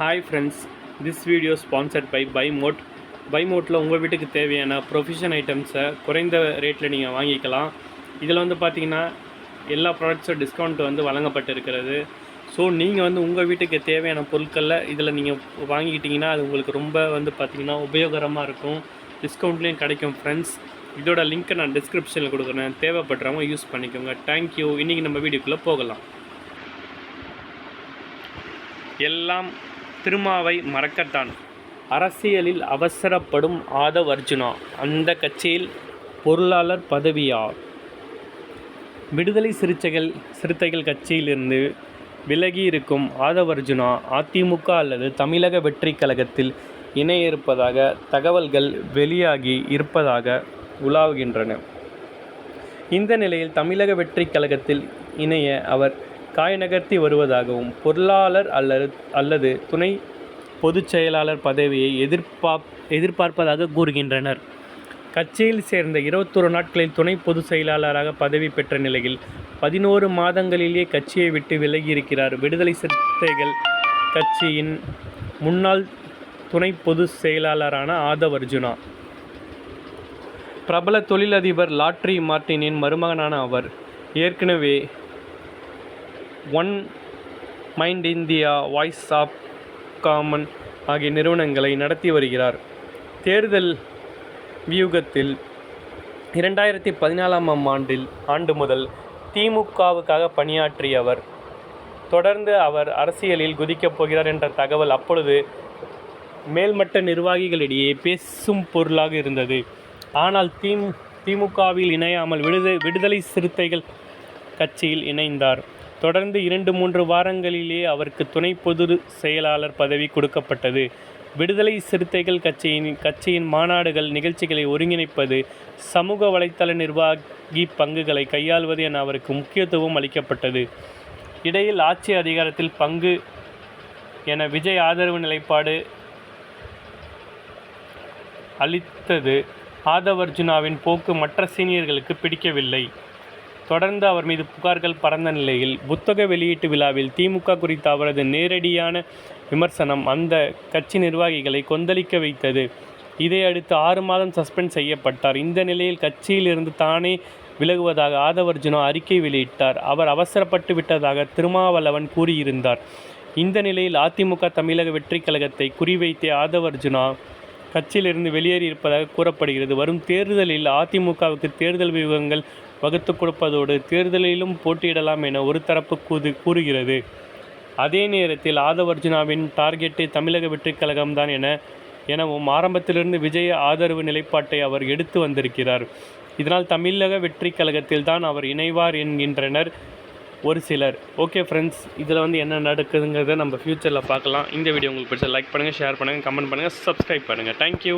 Hi friends this video sponsored by பைமோட் பைமோட்டில் உங்கள் வீட்டுக்கு தேவையான ப்ரொஃபிஷன் ஐட்டம்ஸை குறைந்த ரேட்டில் நீங்கள் வாங்கிக்கலாம். இதில் வந்து பார்த்தீங்கன்னா எல்லா ப்ராடக்ட்ஸும் டிஸ்கவுண்ட் வந்து வழங்கப்பட்டு இருக்கிறது ஸோ நீங்கள் வந்து உங்கள் வீட்டுக்கு தேவையான பொருட்களில் இதில் நீங்கள் வாங்கிக்கிட்டிங்கன்னா அது உங்களுக்கு ரொம்ப வந்து பார்த்தீங்கன்னா உபயோகரமாக இருக்கும். டிஸ்கவுண்ட்லேயும் கிடைக்கும் ஃப்ரெண்ட்ஸ் இதோட லிங்க்கை நான் டிஸ்கிரிப்ஷனில் கொடுக்குறேன். தேவைப்படுறவங்க யூஸ் பண்ணிக்கோங்க. தேங்க்யூ இன்றைக்கி நம்ம வீடியோக்குள்ளே போகலாம். எல்லாம் திருமாவை மறக்கத்தான். அரசியலில் அவசரப்படும் ஆதவ் அர்ஜுனா அந்த கட்சியில் பொருளாளர் பதவியா விடுதலை சிறுத்தைகள் சிறுத்தைகள் கட்சியிலிருந்து விலகி இருக்கும் ஆதவ் அர்ஜுனா அதிமுக அல்லது தமிழக வெற்றி கழகத்தில் இணைய இருப்பதாக தகவல்கள் வெளியாகி இருப்பதாக உலாவுகின்றன. இந்த நிலையில் தமிழக வெற்றி கழகத்தில் இணைய அவர் காய் நகர்த்தி வருவதாகவும் பொருளாளர் அல்லது அல்லது துணை பொதுச் செயலாளர் பதவியை எதிர்பார்ப் எதிர்பார்ப்பதாக கூறுகின்றனர். கட்சியில் சேர்ந்த இருபத்தொரு நாட்களில் துணை பொதுச் செயலாளராக பதவி பெற்ற நிலையில் பதினோரு மாதங்களிலேயே கட்சியை விட்டு விலகியிருக்கிறார். விடுதலை சிறுத்தைகள் கட்சியின் முன்னாள் துணை பொதுச் செயலாளரான ஆதவ் அர்ஜுனா. பிரபல தொழிலதிபர் லாட்ரி மார்ட்டினின் மருமகனான அவர் ஏற்கனவே one mind India voice of common ஆகிய நிறுவனங்களை நடத்தி வருகிறார். தேர்தல் வியூகத்தில் இரண்டாயிரத்தி பதினாலாம் ஆண்டில் ஆண்டு முதல் திமுகவுக்காக பணியாற்றிய அவர் தொடர்ந்து அவர் அரசியலில் குதிக்கப் போகிறார் என்ற தகவல் அப்பொழுது மேல்மட்ட நிர்வாகிகளிடையே பேசும் பொருளாக இருந்தது. ஆனால் திம் திமுகவில் இணையாமல் விடுதலை விடுதலை சிறுத்தைகள் கட்சியில் இணைந்தார். தொடர்ந்து இரண்டு மூன்று வாரங்களிலே அவருக்கு துணை பொது செயலாளர் பதவி கொடுக்கப்பட்டது. விடுதலை சிறுத்தைகள் கட்சியின் கட்சியின் மாநாடுகள் நிகழ்ச்சிகளை ஒருங்கிணைப்பது சமூக வலைத்தள நிர்வாகி பங்குகளை கையாள்வது என அவருக்கு முக்கியத்துவம் அளிக்கப்பட்டது. இடையில் ஆட்சி அதிகாரத்தில் பங்கு என விஜய் ஆதரவு நிலைப்பாடு அளித்தது. ஆதவர்ஜுனாவின் போக்கு மற்ற சீனியர்களுக்கு பிடிக்கவில்லை. தொடர்ந்து அவர் மீது புகார்கள் பறந்த நிலையில் புத்தக வெளியீட்டு விழாவில் திமுக குறித்த அவரது நேரடியான விமர்சனம் அந்த கட்சி நிர்வாகிகளை கொந்தளிக்க வைத்தது. இதையடுத்து ஆறு மாதம் சஸ்பெண்ட் செய்யப்பட்டார். இந்த நிலையில் கட்சியிலிருந்து தானே விலகுவதாக ஆதவர்ஜுனா அறிக்கை வெளியிட்டார். அவர் அவசரப்பட்டு விட்டதாக திருமாவளவன் கூறியிருந்தார். இந்த நிலையில் அதிமுக தமிழக வெற்றிக் கழகத்தை குறிவைத்தே ஆதவர்ஜுனா கட்சியிலிருந்து வெளியேறி இருப்பதாக கூறப்படுகிறது. வரும் தேர்தலில் அதிமுகவுக்கு தேர்தல் வியூகங்கள் வகுத்து கொடுப்பதோடு தேர்தலிலும் போட்டியிடலாம் என ஒரு தரப்பு கூது கூறுகிறது. அதே நேரத்தில் ஆதவர்ஜுனாவின் டார்கெட்டு தமிழக வெற்றிக் கழகம்தான் என எனவும் ஆரம்பத்திலிருந்து விஜய ஆதரவு நிலைப்பாட்டை அவர் எடுத்து வந்திருக்கிறார். இதனால் தமிழக வெற்றிக் கழகத்தில் தான் அவர் இணைவார் என்கின்றனர் ஒரு சிலர். ஓகே ஃப்ரெண்ட்ஸ் இதில் வந்து என்ன நடக்குதுங்கிறத நம்ம ஃப்யூச்சரில் பார்க்கலாம். இந்த வீடியோ உங்களுக்கு பிடிச்ச லைக் பண்ணுங்கள் ஷேர் பண்ணுங்கள் கமெண்ட் பண்ணுங்கள் சப்ஸ்கிரைப் பண்ணுங்கள் தேங்க்யூ